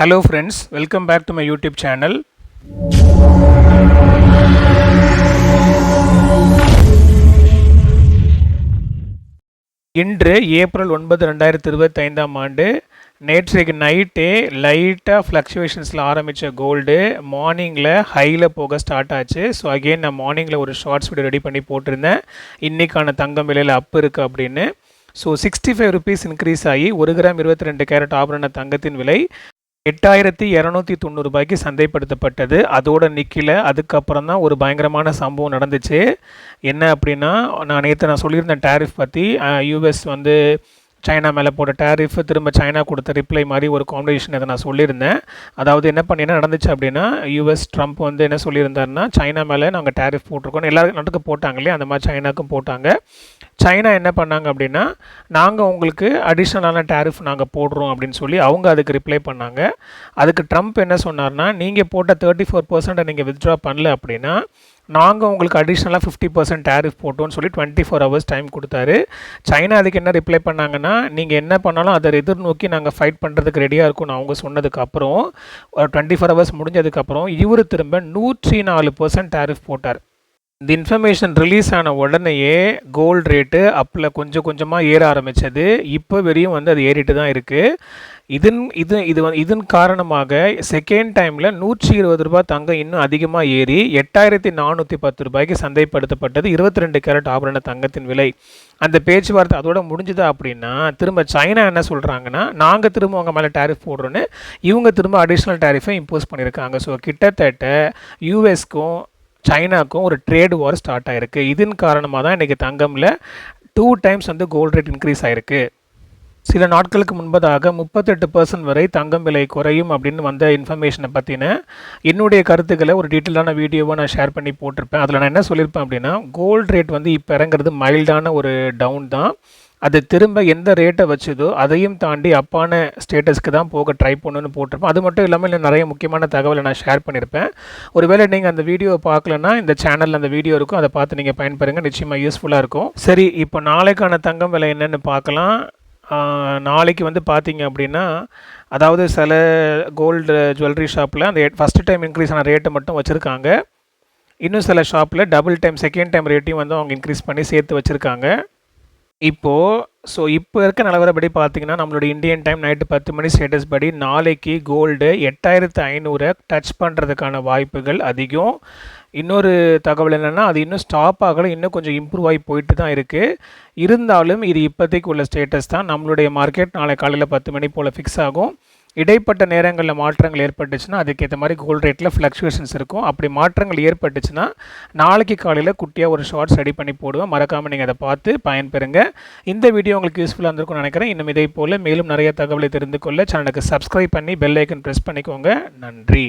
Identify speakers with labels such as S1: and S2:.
S1: Hello friends welcome back to my YouTube channel இன்று April ஒன்பது ரெண்டாயிரத்தி இருபத்தைந்தாம் ஆண்டு நேற்றைக்கு நைட்டே லைட்டாக ஃப்ளக்சுவேஷன்ஸில் ஆரம்பித்த கோல்டு மார்னிங்கில் ஹையில் போக ஸ்டார்ட் ஆச்சு. ஸோ அகெயின் நான் மார்னிங்கில் ஒரு ஷார்ட்ஸ் வீடியோ ரெடி பண்ணி போட்டிருந்தேன். இன்றைக்கான தங்கம் விலையில் அப் இருக்குது அப்படின்னு. So sixty five rupees increase ஆகி ஒரு கிராம் இருபத்தி ரெண்டு கேரட் ஆபரண தங்கத்தின் விலை எட்டாயிரத்தி இரநூத்தி தொண்ணூறுபாய்க்கு சந்தைப்படுத்தப்பட்டது. அதோட நிற்கல அதுக்கப்புறம் தான் ஒரு பயங்கரமான சம்பவம் நடந்துச்சு. என்ன அப்படின்னா நான் நேற்று நான் சொல்லியிருந்தேன் டேரிஃப் பற்றி யூஎஸ் வந்து சைனா மேலே போட்ட டேரிஃப் திரும்ப சைனா கொடுத்த ரிப்ளை மாதிரி ஒரு காம்படிஷன் இதை நான் சொல்லியிருந்தேன். அதாவது என்ன பண்ணி என்ன நடந்துச்சு அப்படின்னா யூஎஸ் ட்ரம்ப் வந்து என்ன சொல்லியிருந்தாருன்னா சைனா மேலே நாங்கள் டேரிஃப் போட்டிருக்கோம். எல்லா நாட்டுக்கும் போட்டாங்க இல்லையா? அந்த மாதிரி சைனாக்கும் போட்டாங்க. சைனா என்ன பண்ணாங்க அப்படின்னா நாங்கள் உங்களுக்கு அடிஷ்னலான டேரிஃப் நாங்கள் போடுறோம் அப்படின்னு சொல்லி அவங்க அதுக்கு ரிப்ளை பண்ணாங்க. அதுக்கு ட்ரம்ப் என்ன சொன்னார்னா நீங்கள் போட்ட தேர்ட்டி ஃபோர் பர்சன்ட்டை நீங்கள் வித்ட்ரா பண்ணல அப்படின்னா நாங்கள் உங்களுக்கு அடிஷ்னலாக ஃபிஃப்டி பர்சன்ட் டேரிஃப் போட்டோம்னு சொல்லி டுவெண்ட்டி ஃபோர் ஹவர்ஸ் டைம் கொடுத்தாரு. சைனா அதுக்கு என்ன ரிப்ளை பண்ணாங்கன்னா நீங்கள் என்ன பண்ணாலும் அதை எதிர்நோக்கி நாங்கள் ஃபைட் பண்ணுறதுக்கு ரெடியாக இருக்கும்னு அவங்க சொன்னதுக்கப்புறம் டுவெண்ட்டி ஃபோர் ஹவர்ஸ் முடிஞ்சதுக்கப்புறம் இவர் திரும்ப நூற்றி நாலு பர்சன்ட் டேரிஃப் போட்டார். இந்த இன்ஃபர்மேஷன் ரிலீஸ் ஆன உடனேயே கோல்டு ரேட்டு அப்பில் கொஞ்சம் கொஞ்சமாக ஏற ஆரம்பித்தது இப்போ வரையும் வந்து அது ஏறிட்டு தான் இருக்குது இதன் இது இது வந்து இதன் காரணமாக செகண்ட் டைமில் நூற்றி இருபது ரூபாய் தங்கம் இன்னும் அதிகமாக ஏறி எட்டாயிரத்தி நானூற்றி பத்து ரூபாய்க்கு சந்தைப்படுத்தப்பட்டது. இருபத்தி ரெண்டு கேரட் ஆபரண தங்கத்தின் விலை. அந்த பேச்சுவார்த்தை அதோட முடிஞ்சுதா அப்படின்னா திரும்ப சைனா என்ன சொல்கிறாங்கன்னா நாங்கள் திரும்ப உங்கள் மேலே டேரிஃப் போடுறோன்னு இவங்க திரும்ப அடிஷ்னல் டேரிஃபை இம்போஸ் பண்ணியிருக்காங்க. ஸோ கிட்டத்தட்ட யூஎஸ்க்கும் சைனாக்கும் ஒரு ட்ரேட் வார் ஸ்டார்ட் ஆகிருக்கு இதன் காரணமாக தான் இன்றைக்கி தங்கமில் டூ டைம்ஸ் வந்து கோல்ட் ரேட் இன்க்ரீஸ் ஆகிருக்கு சில நாட்களுக்கு முன்பதாக முப்பத்தெட்டு பர்சன்ட் வரை தங்கம் விலை குறையும் அப்படின்னு வந்த இன்ஃபர்மேஷனை பற்றின என்னுடைய கருத்துக்களை ஒரு டீட்டெயிலான வீடியோவை நான் ஷேர் பண்ணி போட்டிருப்பேன். அதில் நான் என்ன சொல்லியிருப்பேன் அப்படின்னா கோல்டு ரேட் வந்து இப்போ இறங்குறது மைல்டான ஒரு டவுன் தான். அது திரும்ப எந்த ரேட்டை வச்சதோ அதையும் தாண்டி அப்பான ஸ்டேட்டஸ்க்கு தான் போக ட்ரை பண்ணணும்னு போட்டிருப்பேன். அது மட்டும் இல்லாமல் இல்லை நிறைய முக்கியமான தகவலை நான் ஷேர் பண்ணியிருப்பேன் ஒருவேளை நீங்கள் அந்த வீடியோவை பார்க்கலன்னா இந்த சேனலில் அந்த வீடியோ இருக்கும். அதை பார்த்து நீங்கள் பயன்பெறுங்க. நிச்சயமாக யூஸ்ஃபுல்லாக இருக்கும். சரி இப்போ நாளைக்கான தங்கம் விலை என்னென்னு பார்க்கலாம். நாளைக்கு வந்து பார்த்தீங்க அப்படின்னா அதாவது சில கோல்டு ஜுவல்லரி ஷாப்பில் அந்த ஃபஸ்ட்டு டைம் இன்க்ரீஸ் ஆன ரேட்டை மட்டும் வச்சுருக்காங்க. இன்னும் சில ஷாப்பில் டபுள் டைம் செகண்ட் டைம் ரேட்டையும் வந்து அவங்க இன்க்ரீஸ் பண்ணி சேர்த்து வச்சுருக்காங்க. இப்போது ஸோ இப்போ இருக்க நிலவரப்படி பார்த்தீங்கன்னா நம்மளோட இந்தியன் டைம் நைட்டு பத்து மணி ஸ்டேட்டஸ் படி நாளைக்கு கோல்டு எட்டாயிரத்து ஐநூறை டச் பண்ணுறதுக்கான வாய்ப்புகள் அதிகம். இன்னொரு தகவல் என்னென்னா அது இன்னும் ஸ்டாப் ஆகலை இன்னும் கொஞ்சம் இம்ப்ரூவ் ஆகி போயிட்டு தான் இருக்குது இருந்தாலும் இது இப்போதைக்கு உள்ள ஸ்டேட்டஸ் தான். நம்மளுடைய மார்க்கெட் நாளை காலையில் பத்து மணி போல் ஃபிக்ஸ் ஆகும். இடைப்பட்ட நேரங்களில் மாற்றங்கள் ஏற்பட்டுச்சுன்னா அதுக்கேற்ற மாதிரி கோல்ட் ரேட்டில் ஃப்ளக்சுவேஷன்ஸ் இருக்கும். அப்படி மாற்றங்கள் ஏற்பட்டுச்சுன்னா நாளைக்கு காலையில் குட்டியாக ஒரு ஷார்ட்ஸ் ரெடி பண்ணி போடுவேன். மறக்காமல் நீங்கள் அதை பார்த்து பயன்பெறுங்க. இந்த வீடியோ உங்களுக்கு யூஸ்ஃபுல்லாக இருந்திருக்கும்னு நினைக்கிறேன். இன்னும் இதே போல் மேலும் நிறைய தகவலை தெரிந்து கொள்ள சேனலுக்கு சப்ஸ்கிரைப் பண்ணி பெல் ஐக்கன் ப்ரெஸ் பண்ணிக்கோங்க. நன்றி.